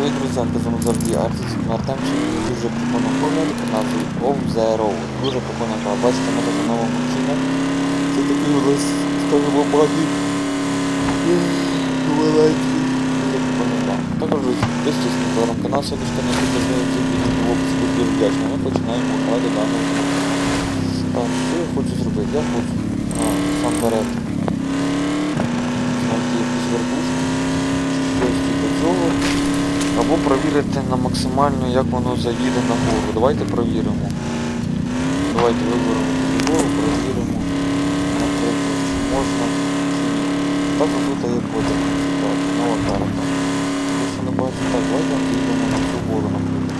Привіт, друзі, казано завжди Артис, Артемчик, дуже прикольно формулі під назвою Off the Road. Дуже прикольно гра. Бачите, ми тут на новому кіно. Це такий у нас, скажімо, багі. Маленький. Дуже прикольно гра. Також, друзі, підписуйтесь на телеграм-канал, сьогодні не підтримує ці відео в описі, буду вдячний. Ми починаємо дану гру. Так, що я хочу зробити? Я хочу а, сам перед знайти якусь вербушку, Або перевірити на максимальну, як воно заїде на гору. Давайте перевіримо. Давайте виберемо гору, перевіримо, наприклад, чи можна чи. Так тут є кодик. Так, нова карта. Якщо не бачите, так, давайте заїдемо на цю гору, наприклад.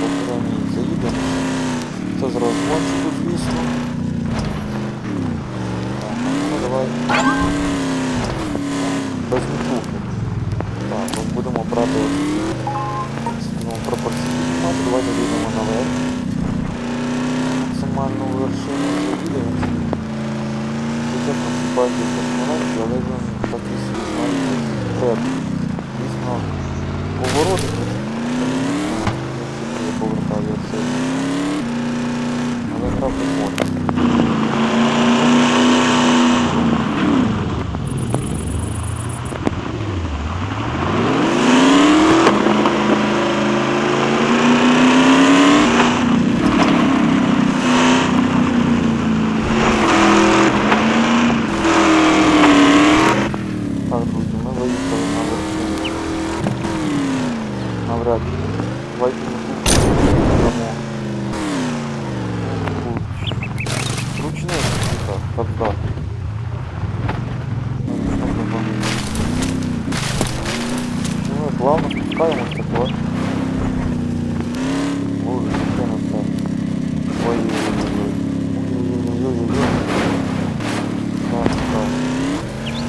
По піраміді заїдемо. Це з розгончику, звісно. Так, ну давай. От, ну, пропорції піднімати. Давайте вийдемо наверх. Максимальну вершину завідуємо. Звичайно, ці базі але він такий свій, знаєте, треп. Дійсно, повороти повертаю оце. Але гра прикольна. Так, друзі, ми виїхали на вершину. Навряд чи. Давайте ми тут дамо. Ручний, так, поддати. Ми плавно спускаємося, так. Боже, що на це? Ой-ой-ой. Ой-ой-ой. Так, так.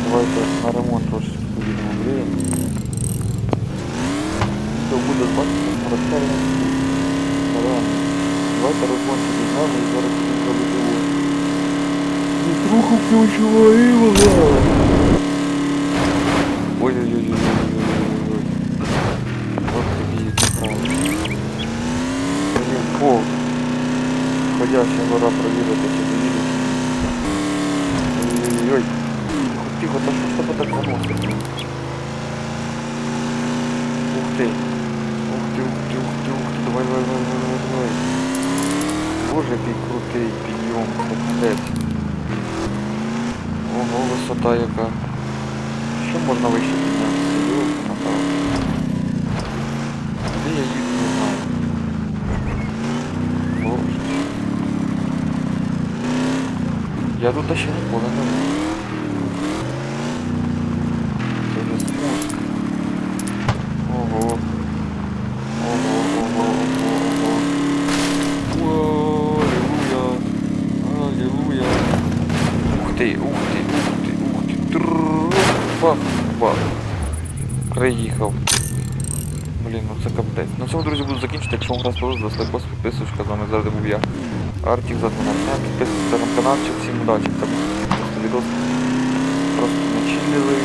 Давайте на ремонт трошки поїдемо гріємо. Все буде бачити, розставимо. Давайте ремонт підіймемо і зараз будемо робити його. Трохи включила і вага. Ой-ой-ой-ой-ой-ой-ой. Вот тобі Блін, пол. Ходяча гора провірити, чи доїдеш. Давай, давай, давай, давай, давай. Боже, який крутий підйом, капець. Ого, висота яка. Що можна вище піднятися? Йолки, напевно. Я їду, не знаю. Боже. Я тут ще ніколи не був. Це вже спуск. Ого. Ого, ого, ого, ого. О, Аллилуйя. Аллилуйя. Ух ти, ух ти, ух ти, ух ти. Бах. Приїхав. Блін, ну це капець. На цьому, друзі, буду закінчити. Якщо вам гра сподобалась, лайк, підписуйся, з вами завжди був я. Артік за 12. Підписуйтесь на канал, всім удачі. Був просто відос. Просто начилили,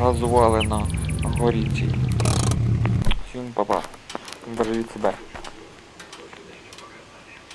газували на горі цій. Всім па-па. Бережіть себе.